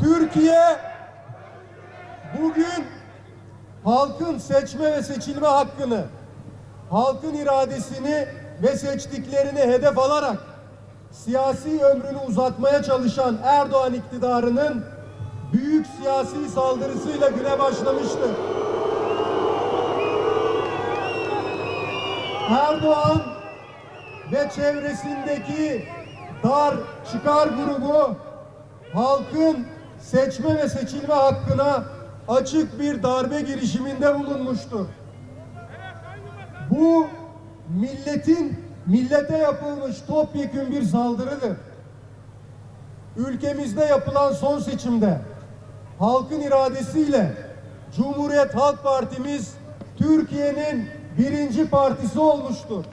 Türkiye bugün halkın seçme ve seçilme hakkını, halkın iradesini ve seçtiklerini hedef alarak siyasi ömrünü uzatmaya çalışan Erdoğan iktidarının büyük siyasi saldırısıyla güne başlamıştır. Erdoğan ve çevresindeki dar çıkar grubu halkın seçme ve seçilme hakkına açık bir darbe girişiminde bulunmuştur. Bu milletin millete yapılmış topyekün bir saldırıdır. Ülkemizde yapılan son seçimde halkın iradesiyle Cumhuriyet Halk Partimiz Türkiye'nin birinci partisi olmuştur.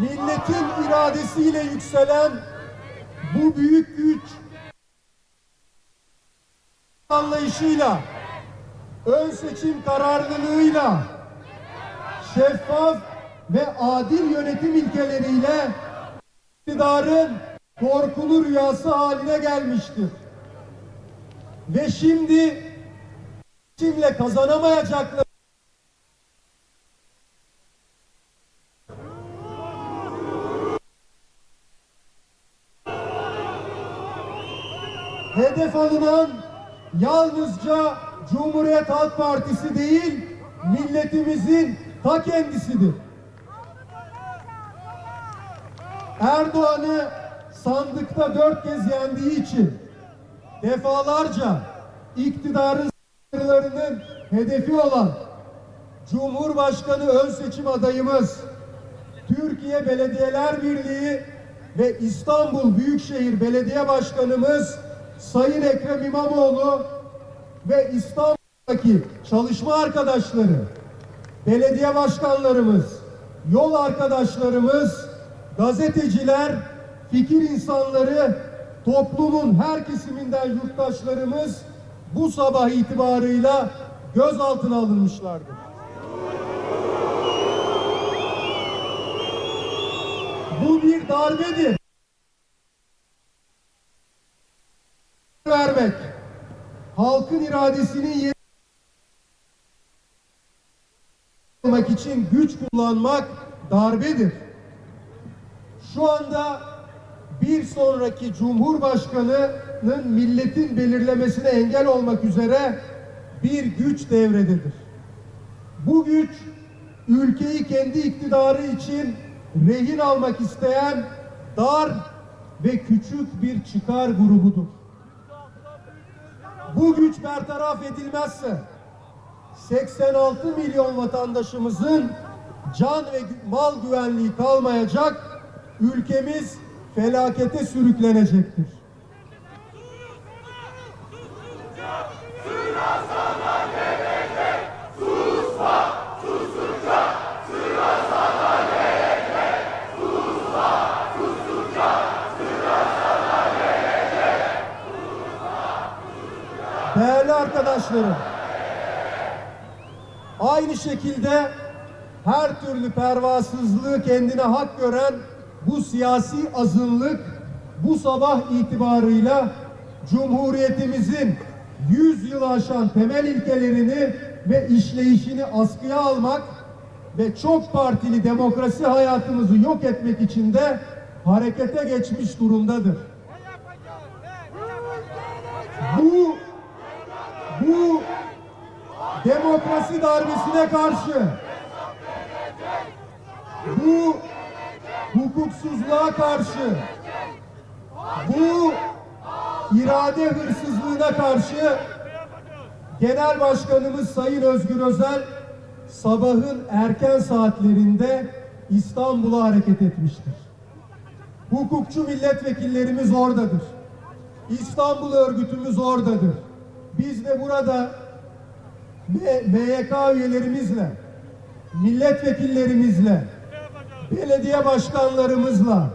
milletin iradesiyle yükselen bu büyük güç anlayışıyla ön seçim kararlılığıyla şeffaf ve adil yönetim ilkeleriyle iktidarın korkulu rüyası haline gelmiştir. Ve şimdi seçimle kazanamayacaklar hedef alınan yalnızca Cumhuriyet Halk Partisi değil, milletimizin ta kendisidir. Erdoğan'ı sandıkta dört kez yendiği için defalarca iktidarın saldırılarının hedefi olan Cumhurbaşkanı ön seçim adayımız Türkiye Belediyeler Birliği ve İstanbul Büyükşehir Belediye Başkanımız Sayın Ekrem İmamoğlu ve İstanbul'daki çalışma arkadaşları, belediye başkanlarımız, yol arkadaşlarımız, gazeteciler, fikir insanları, toplumun her kesiminden yurttaşlarımız bu sabah itibarıyla gözaltına alınmışlardır. Bu bir darbedir. Vermek, halkın iradesinin yerine almak için güç kullanmak darbedir. Şu anda bir sonraki Cumhurbaşkanı'nın milletin belirlemesine engel olmak üzere bir güç devrededir. Bu güç ülkeyi kendi iktidarı için rehin almak isteyen dar ve küçük bir çıkar grubudur. Bu güç bertaraf edilmezse 86 milyon vatandaşımızın can ve mal güvenliği kalmayacak, ülkemiz felakete sürüklenecektir. Değerli arkadaşlarım, aynı şekilde her türlü pervasızlığı kendine hak gören bu siyasi azınlık bu sabah itibarıyla Cumhuriyetimizin 100 yılı aşan temel ilkelerini ve işleyişini askıya almak ve çok partili demokrasi hayatımızı yok etmek için de harekete geçmiş durumdadır. Bu bu demokrasi darbesine karşı bu hukuksuzluğa karşı bu irade hırsızlığına karşı Genel Başkanımız Sayın Özgür Özel sabahın erken saatlerinde İstanbul'a hareket etmiştir. Hukukçu milletvekillerimiz oradadır. İstanbul örgütümüz oradadır. Biz de burada MYK üyelerimizle, milletvekillerimizle, belediye başkanlarımızla,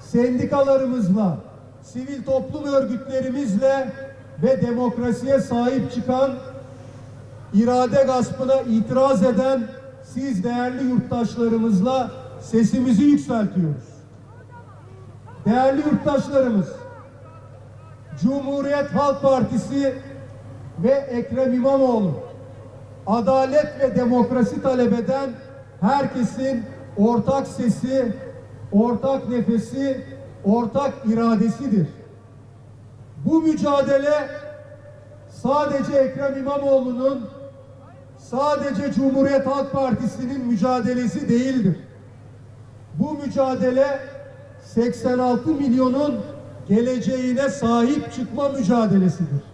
sendikalarımızla, sivil toplum örgütlerimizle ve demokrasiye sahip çıkan, irade gaspına itiraz eden siz değerli yurttaşlarımızla sesimizi yükseltiyoruz. Değerli yurttaşlarımız, Cumhuriyet Halk Partisi ve Ekrem İmamoğlu adalet ve demokrasi talep eden herkesin ortak sesi, ortak nefesi, ortak iradesidir. Bu mücadele sadece Ekrem İmamoğlu'nun, sadece Cumhuriyet Halk Partisi'nin mücadelesi değildir. Bu mücadele 86 milyonun geleceğine sahip çıkma mücadelesidir.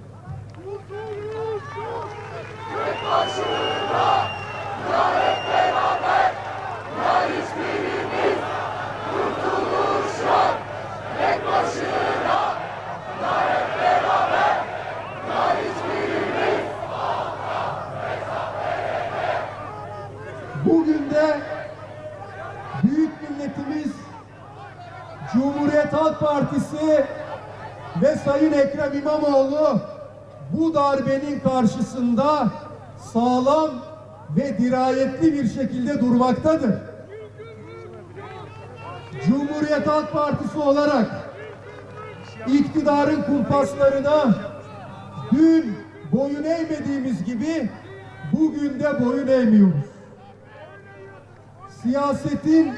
Bugün de büyük milletimiz Cumhuriyet Halk Partisi ve Sayın Ekrem İmamoğlu bu darbenin karşısında sağlam ve dirayetli bir şekilde durmaktadır. Cumhuriyet Halk Partisi olarak iktidarın kumpaslarına dün boyun eğmediğimiz gibi bugün de boyun eğmiyoruz. Siyasetin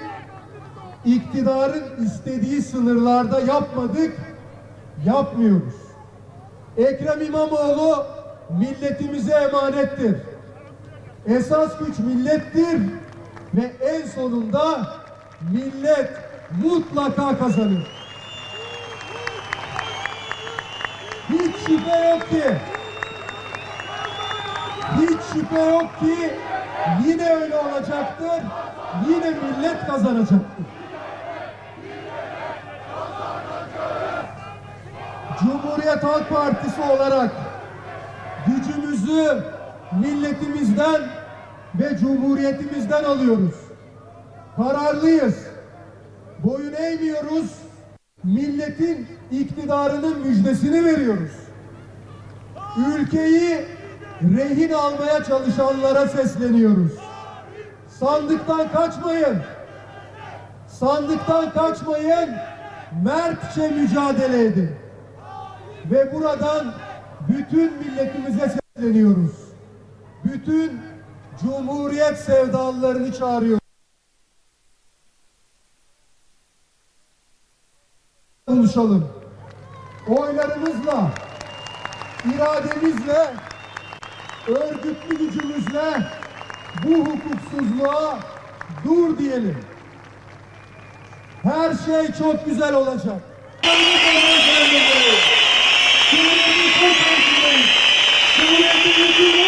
iktidarın istediği sınırlarda yapmadık, yapmıyoruz. Ekrem İmamoğlu milletimize emanettir. Esas güç millettir ve en sonunda millet mutlaka kazanır. Hiç şüphe yok ki hiç şüphe yok ki yine öyle olacaktır. Yine millet kazanacaktır. Cumhuriyet Halk Partisi olarak gücümüzü milletimizden ve cumhuriyetimizden alıyoruz. Kararlıyız. Boyun eğmiyoruz. Milletin iktidarının müjdesini veriyoruz. Ülkeyi rehin almaya çalışanlara sesleniyoruz. Sandıktan kaçmayın. Sandıktan kaçmayın. Mertçe mücadele edin. Ve buradan bütün milletimize sesleniyoruz. Bütün Cumhuriyet sevdalılarını çağırıyoruz. Buluşalım. Oylarımızla, irademizle, örgütlü gücümüzle bu hukuksuzluğa dur diyelim. Her şey çok güzel olacak. Cumhuriyetin hukuklarının, Cumhuriyetin hukuklarının